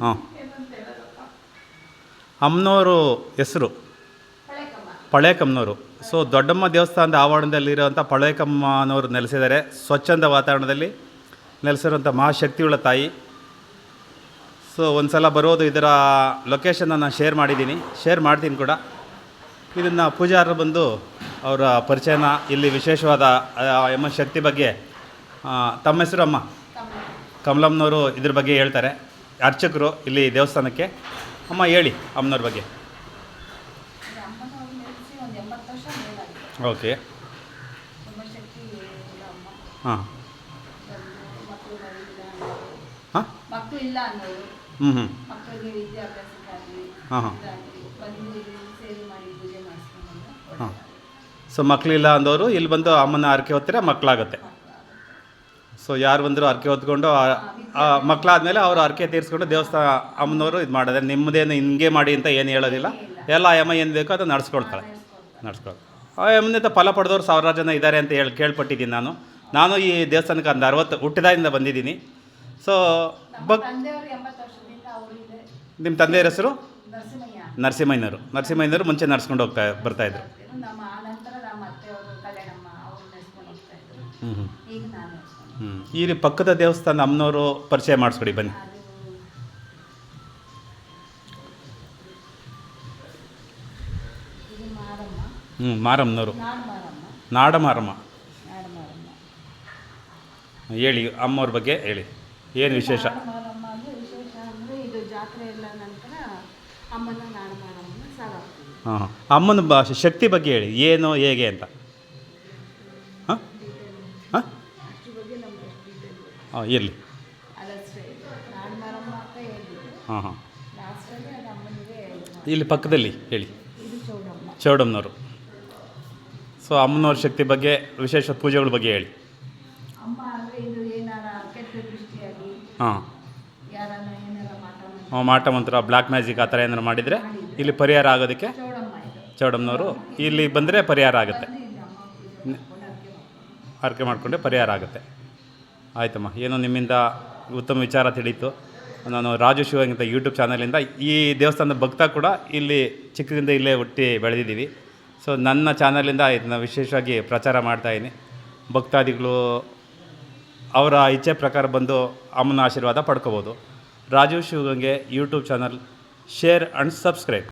ಹಾಂ. ಅಮ್ಮನವರು ಹೆಸರು. ಪಳೇಕಮ್ಮನವರು ಸೊ ದೊಡ್ಡಮ್ಮ ದೇವಸ್ಥಾನದ ಆವರಣದಲ್ಲಿರುವಂಥ ಪಳೇಕಮ್ಮನವರು ನೆಲೆಸಿದ್ದಾರೆ. ಸ್ವಚ್ಛಂದ ವಾತಾವರಣದಲ್ಲಿ ನೆಲೆಸಿರುವಂಥ ಮಹಾಶಕ್ತಿಯುಳ್ಳ ತಾಯಿ. ಸೊ ಒಂದು ಸಲ ಬರೋದು ಇದರ ಲೊಕೇಶನ್ನ ನಾನು ಶೇರ್ ಮಾಡಿದ್ದೀನಿ. ಶೇರ್ ಮಾಡ್ತೀನಿ ಕೂಡ. ಇದನ್ನು ಪೂಜಾರರು ಬಂದು ಅವರ ಪರಿಚಯನ ಇಲ್ಲಿ ವಿಶೇಷವಾದ ಎಮ್ಮ ಅಮ್ಮ ಶಕ್ತಿ ಬಗ್ಗೆ ತಮ್ಮ ಹೆಸರು ಅಮ್ಮ? ಕಮಲಮ್ಮನವರು ಇದ್ರ ಬಗ್ಗೆ ಹೇಳ್ತಾರೆ. ಅರ್ಚಕರು ಇಲ್ಲಿ ದೇವಸ್ಥಾನಕ್ಕೆ. ಅಮ್ಮ ಹೇಳಿ ಅಮ್ಮನವ್ರ ಬಗ್ಗೆ. ಓಕೆ. ಹಾಂ. ಹಾಂ? ಹ್ಞೂ ಹ್ಞೂ ಹಾಂ, ಹಾಂ. ಹಾಂ. ಸೊ ಮಕ್ಕಳಿಲ್ಲ ಅಂದವರು ಇಲ್ಲಿ ಬಂದು ಅಮ್ಮನ ಹರಕೆ ಹೊತ್ತಿರ ಮಕ್ಕಳಾಗತ್ತೆ ಸೊ ಯಾರು ಬಂದರೂ ಹರಕೆ ಹೊತ್ಕೊಂಡು ಮಕ್ಕಳಾದ್ಮೇಲೆ ಅವರು ಹರಕೆ ತೀರಿಸ್ಕೊಂಡು ದೇವಸ್ಥಾನ ಅಮ್ಮನವರು ಇದು ಮಾಡಿದ್ರೆ. ನಿಮ್ಮದೇನು ಹಿಂಗೆ ಮಾಡಿ ಅಂತ ಏನು ಹೇಳೋದಿಲ್ಲ. ಎಲ್ಲ ಅಮ್ಮ ಏನು ಬೇಕೋ ಅದು ನಡ್ಸ್ಕೊಳ್ತಾಳೆ. ನಡೆಸ್ಕೊಳ್ತಾಳೆ. ಆ ಅಮ್ಮನಿಂದ ಫಲ ಪಡೆದವ್ರು ಸಾವಿರಾರು ಜನ ಇದ್ದಾರೆ ಅಂತ ಹೇಳಿ ಕೇಳ್ಪಟ್ಟಿದ್ದೀನಿ ನಾನು. ನಾನು ಈ ದೇವಸ್ಥಾನಕ್ಕೆ ಒಂದು ಅರವತ್ತು ಹುಟ್ಟಿದಾಗಿಂದ ಬಂದಿದ್ದೀನಿ. ಸೊ ಬಗ್ ಬಕ್ ನಿಮ್ಮ ತಂದೆಯರ ಹೆಸರು? ನರಸಿಂಹಯ್ಯ. ನರಸಿಂಹಯ್ಯನವರು. ನರಸಿಂಹಯ್ಯನವರು ಮುಂಚೆ ನಡ್ಸ್ಕೊಂಡು ಹೋಗ್ತಾ ಬರ್ತಾಯಿದ್ರು ಈಗ ನಾನು ನಡೆಸ್ಕೊಂಡು ಹ್ಞೂ ಈ ರೀ ಪಕ್ಕದ ದೇವಸ್ಥಾನ ಅಮ್ಮನವರು ಪರಿಚಯ ಮಾಡಿಸ್ಕೊಡಿ ಬನ್ನಿ. ಇದು ಮಾರಮ್ಮ. ಹ್ಞೂ ಮಾರಮ್ಮನವರು. ನಾಡು ಮಾರಮ್ಮ. ನಾಡ ಮಾರಮ್ಮ. ನಾಡು ಮಾರಮ್ಮ. ಹೇಳಿ ಅಮ್ಮವ್ರ ಬಗ್ಗೆ ಹೇಳಿ. ಏನು ವಿಶೇಷ? ನಾಡು ಮಾರಮ್ಮ ಅಂದರೆ ವಿಶೇಷ ಅಂದರೆ ಇದು ಜಾತ್ರೆ ಎಲ್ಲ ನಂತರ ಅಮ್ಮನ ನಾಡು ಮಾರಮ್ಮನ ಹಾಂ ಹಾಂ. ಅಮ್ಮನ ಬ ಶಕ್ತಿ ಬಗ್ಗೆ ಹೇಳಿ. ಏನು ಹೇಗೆ ಅಂತ. ಹಾಂ ಇರಲಿ ಹಾಂ ಹಾಂ. ಇಲ್ಲಿ ಪಕ್ಕದಲ್ಲಿ ಹೇಳಿ. ಚೌಡಮ್ಮನವರು. ಸೊ ಅಮ್ಮನವ್ರ ಶಕ್ತಿ ಬಗ್ಗೆ ವಿಶೇಷ ಪೂಜೆಗಳ ಬಗ್ಗೆ ಹೇಳಿ. ಹಾಂ. ಮಾಟ ಮಾಡಿ ಹಾಂ ಮಾಟ ಮಂತ್ರ ಬ್ಲ್ಯಾಕ್ ಮ್ಯಾಜಿಕ್ ಆ ಥರ ಏನಾರು ಮಾಡಿದರೆ ಇಲ್ಲಿ ಪರಿಹಾರ ಆಗೋದಕ್ಕೆ ಚೌಡಮ್ಮ ಚೌಡಮ್ಮನವರು ಇಲ್ಲಿ ಬಂದರೆ ಪರಿಹಾರ ಆಗುತ್ತೆ. ಆರಕೆ ಮಾಡ್ಕೊಂಡು ಪರಿಹಾರ ಆಗುತ್ತೆ. ಆಯ್ತಮ್ಮ. ಏನೋ ನಿಮ್ಮಿಂದ ಉತ್ತಮ ವಿಚಾರ ತಿಳಿಯಿತು ನಾನು ರಾಜು ಶಿವಂಗ್ ಅಂತ ಯೂಟ್ಯೂಬ್ ಚಾನಲಿಂದ ಈ ದೇವಸ್ಥಾನದ ಭಕ್ತ ಕೂಡ ಇಲ್ಲಿ ಚಿಕ್ಕದಿಂದ ಇಲ್ಲೇ ಹುಟ್ಟಿ ಬೆಳೆದಿದ್ದೀವಿ. ಸೊ ನನ್ನ ಚಾನಲಿಂದ ಇದನ್ನ ವಿಶೇಷವಾಗಿ ಪ್ರಚಾರ ಮಾಡ್ತಾಯಿದ್ದೀನಿ ಭಕ್ತಾದಿಗಳು ಅವರ ಇಚ್ಛೆ ಪ್ರಕಾರ ಬಂದು ಅಮ್ಮನ ಆಶೀರ್ವಾದ ಪಡ್ಕೋಬೋದು. Raju Shivagange YouTube channel share and subscribe